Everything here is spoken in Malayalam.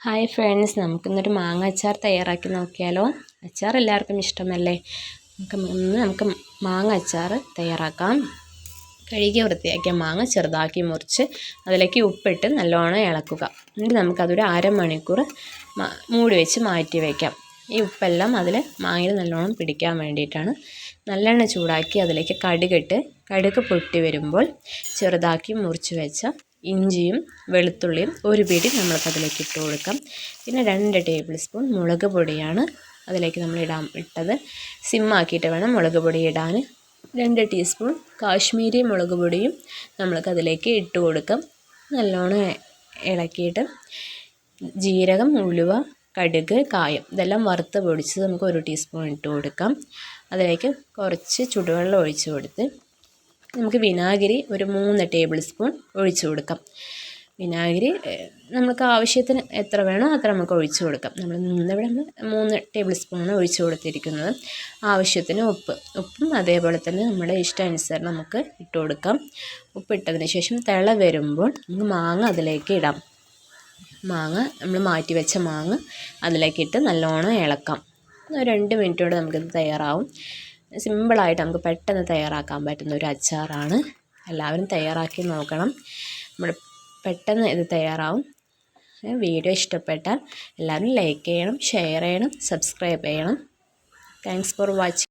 ഹായ് ഫ്രണ്ട്സ് നമുക്കിന്നൊരു മാങ്ങ അച്ചാർ തയ്യാറാക്കി നോക്കിയാലോ. അച്ചാർ എല്ലാവർക്കും ഇഷ്ടമല്ലേ? നമുക്ക് ഇന്ന് നമുക്ക് മാങ്ങ അച്ചാർ തയ്യാറാക്കാം. കഴുകി വൃത്തിയാക്കിയ മാങ്ങ ചെറുതാക്കി മുറിച്ച് അതിലേക്ക് ഉപ്പിട്ട് നല്ലോണം ഇളക്കുക. എന്നിട്ട് നമുക്കതൊരു അരമണിക്കൂർ മൂടി വെച്ച് മാറ്റി വയ്ക്കാം ഈ ഉപ്പെല്ലാം അതിൽ മാങ്ങയിൽ നല്ലോണം പിടിക്കാൻ വേണ്ടിയിട്ടാണ്. നല്ലെണ്ണ ചൂടാക്കി അതിലേക്ക് കടുകിട്ട് കടുക് പൊട്ടി വരുമ്പോൾ ചെറുതാക്കി മുറിച്ച് വെച്ച ഇഞ്ചിയും വെളുത്തുള്ളിയും ഒരു പിടി നമ്മൾക്ക് അതിലേക്ക് ഇട്ട് കൊടുക്കാം. പിന്നെ രണ്ട് ടേബിൾ സ്പൂൺ മുളക് പൊടിയാണ് അതിലേക്ക് നമ്മൾ ഇടാൻ ഇട്ടത്. സിമ്മാക്കിയിട്ട് വേണം മുളക് പൊടി ഇടാൻ. രണ്ട് ടീസ്പൂൺ കാശ്മീരി മുളക് പൊടിയും നമ്മൾക്ക് അതിലേക്ക് ഇട്ട് കൊടുക്കാം. നല്ലോണം ഇളക്കിയിട്ട് ജീരകം ഉലുവ കടുക് കായം ഇതെല്ലാം വറുത്ത് പൊടിച്ച് നമുക്ക് ഒരു ടീസ്പൂൺ ഇട്ട് കൊടുക്കാം. അതിലേക്ക് കുറച്ച് ചുടുവെള്ളം ഒഴിച്ച് കൊടുത്ത് നമുക്ക് വിനാഗിരി ഒരു മൂന്ന് ടേബിൾ സ്പൂൺ ഒഴിച്ചു കൊടുക്കാം. വിനാഗിരി നമുക്ക് ആവശ്യത്തിന് എത്ര വേണോ അത്ര നമുക്ക് ഒഴിച്ചു കൊടുക്കാം. നമ്മൾ ഇവിടെ മൂന്ന് ടേബിൾ സ്പൂണാണ് ഒഴിച്ചു കൊടുത്തിരിക്കുന്നത്. ആവശ്യത്തിന് ഉപ്പ് ഉപ്പും അതേപോലെ തന്നെ നമ്മുടെ ഇഷ്ടാനുസരണം നമുക്ക് ഇട്ട് കൊടുക്കാം. ഉപ്പിട്ടതിന് ശേഷം തിള വരുമ്പോൾ നമുക്ക് മാങ്ങ അതിലേക്ക് ഇടാം. മാങ്ങ നമ്മൾ മാറ്റി വെച്ച മാങ്ങ അതിലേക്ക് ഇട്ട് നല്ലോണം ഇളക്കാം. രണ്ട് മിനിറ്റോടെ നമുക്കിത് തയ്യാറാവും. സിമ്പിളായിട്ട് നമുക്ക് പെട്ടെന്ന് തയ്യാറാക്കാൻ പറ്റുന്ന ഒരു അച്ചാറാണ്. എല്ലാവരും തയ്യാറാക്കി നോക്കണം. നമ്മൾ പെട്ടെന്ന് ഇത് തയ്യാറാവും. വീഡിയോ ഇഷ്ടപ്പെട്ടാൽ എല്ലാവരും ലൈക്ക് ചെയ്യണം ഷെയർ ചെയ്യണം സബ്സ്ക്രൈബ് ചെയ്യണം. Thanks for watching